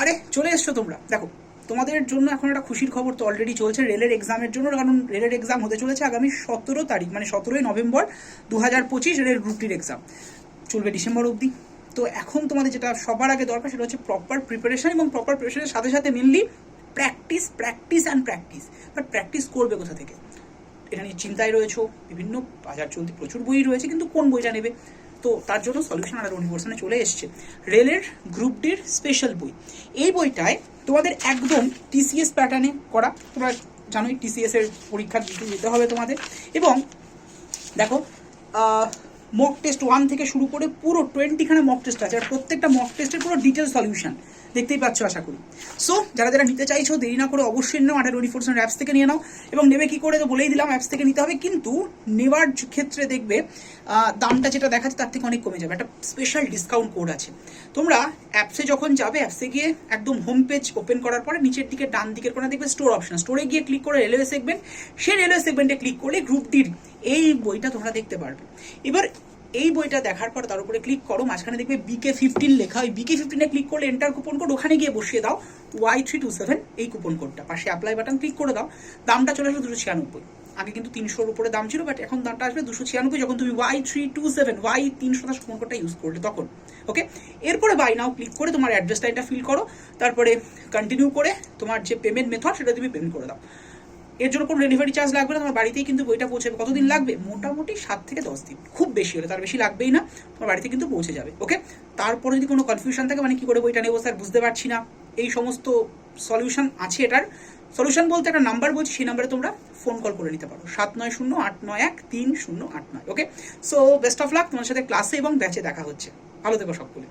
আরে, চলে এসছো তোমরা। দেখো, তোমাদের জন্য এখন একটা খুশির খবর তো অলরেডি চলছে। রেলের এক্সামের জন্য, কারণ রেলের এক্সাম হতে চলেছে আগামী সতেরো তারিখ মানে সতেরোই নভেম্বর দু হাজার পঁচিশ রেলের গ্রুপটির এক্সাম চলবে ডিসেম্বর অবধি। তো এখন তোমাদের যেটা সবার আগে দরকার, সেটা হচ্ছে প্রপার প্রিপারেশন এবং প্রপার প্রিপারেশনের সাথে সাথে mainly practice practice and practice but practice করবে কোথা থেকে? এটা নিয়ে চিন্তায় রয়েছে। বিভিন্ন বাজার চলতি প্রচুর বই রয়েছে, কিন্তু কোন বইটা নেবে? তো তার জন্য সলিউশন আর ইউনিভার্সনে চলে এসছে। রেলের গ্রুপ ডির স্পেশাল বই। এই বইটায় তোমাদের একদম টিসিএস প্যাটার্নে করা। তোমরা জানোই টিসিএস এর পরীক্ষা দিতে যেতে হবে তোমাদের। এবং দেখো মক টেস্ট ওয়ান থেকে শুরু করে পুরো টোয়েন্টিখানা মক টেস্ট আছে। আর প্রত্যেকটা মক টেস্টের পুরো ডিটেল সলিউশন দেখতেই পাচ্ছ, আশা করি। সো যারা যারা নিতে চাইছো, দেরি না করে অবশ্যই নাও আঠারো ফোর অ্যাপস থেকে নিয়ে নাও। এবং নেবে কি করে, তো বলেই দিলাম অ্যাপস থেকে নিতে হবে। কিন্তু নেওয়ার ক্ষেত্রে দেখবে দামটা যেটা দেখাচ্ছে তার থেকে অনেক কমে যাবে। একটা স্পেশাল ডিসকাউন্ট কোড আছে। তোমরা অ্যাপসে যখন যাবে অ্যাপসে গিয়ে একদম হোম পেজ ওপেন করার পরে নিচের দিকে ডান দিকের কোণে দেখবে স্টোর অপশন স্টোরে গিয়ে ক্লিক করে রেলওয়ে সেগমেন্ট সেই রেলওয়ে সেগমেন্টে ক্লিক করলে গ্রুপ ডির এই বইটা তোমরা দেখতে পারবে। এবার এই বইটা দেখার পর তার উপরে ক্লিক করো, মাঝখানে দেখবে বিকে ফিফটিন লেখা। ওই বিকে ফিফটিনে ক্লিক করলে এন্টার কুপন কোড ওখানে গিয়ে বসিয়ে দাও। ওয়াই থ্রি টু সেভেন এই কুপন কোডটা পাশে অ্যাপ্লাই বাটন ক্লিক করে দাও। দামটা চলে আসবে দুশো ছিয়ানব্বই। আগে কিন্তু তিনশোর উপরে দাম ছিল বাট এখন দামটা আসবে দুশো ছিয়ানব্বই যখন তুমি Y three two seven Y তিনশো শতাংশ কুপন কোডটা ইউজ করলে তখন ওকে এরপরে বাই নাও ক্লিক করে তোমার অ্যাড্রেস লাইনটা ফিল করো, তারপরে কন্টিনিউ করে তোমার যে পেমেন্ট মেথড সেটা তুমি পেমেন্ট করে দাও। এর জন্য কোনো ডেলিভারি চার্জ লাগবে না, তোমার বাড়িতেই কিন্তু বইটা পৌঁছাবে। কতদিন লাগবে? মোটামুটি সাত থেকে দশ দিন, খুব বেশি হলে তার বেশি লাগবেই না, তোমার বাড়িতে কিন্তু পৌঁছে যাবে ওকে তারপরে যদি কোনো কনফিউশন থাকে মানে কি করে বইটা নেব স্যার বুঝতে পারছি না, এই সমস্ত সলিউশন আছে এটার। সলিউশন বলতে একটা নাম্বার বলছি, সেই নাম্বারে তোমরা ফোন কল করে নিতে পারো। সাত নয় শূন্য আট নয় এক তিন শূন্য আট নয়, okay? So best of luck তোমার সাথে ক্লাসে এবং ব্যাচে দেখা হচ্ছে। ভালো থেকো সকলে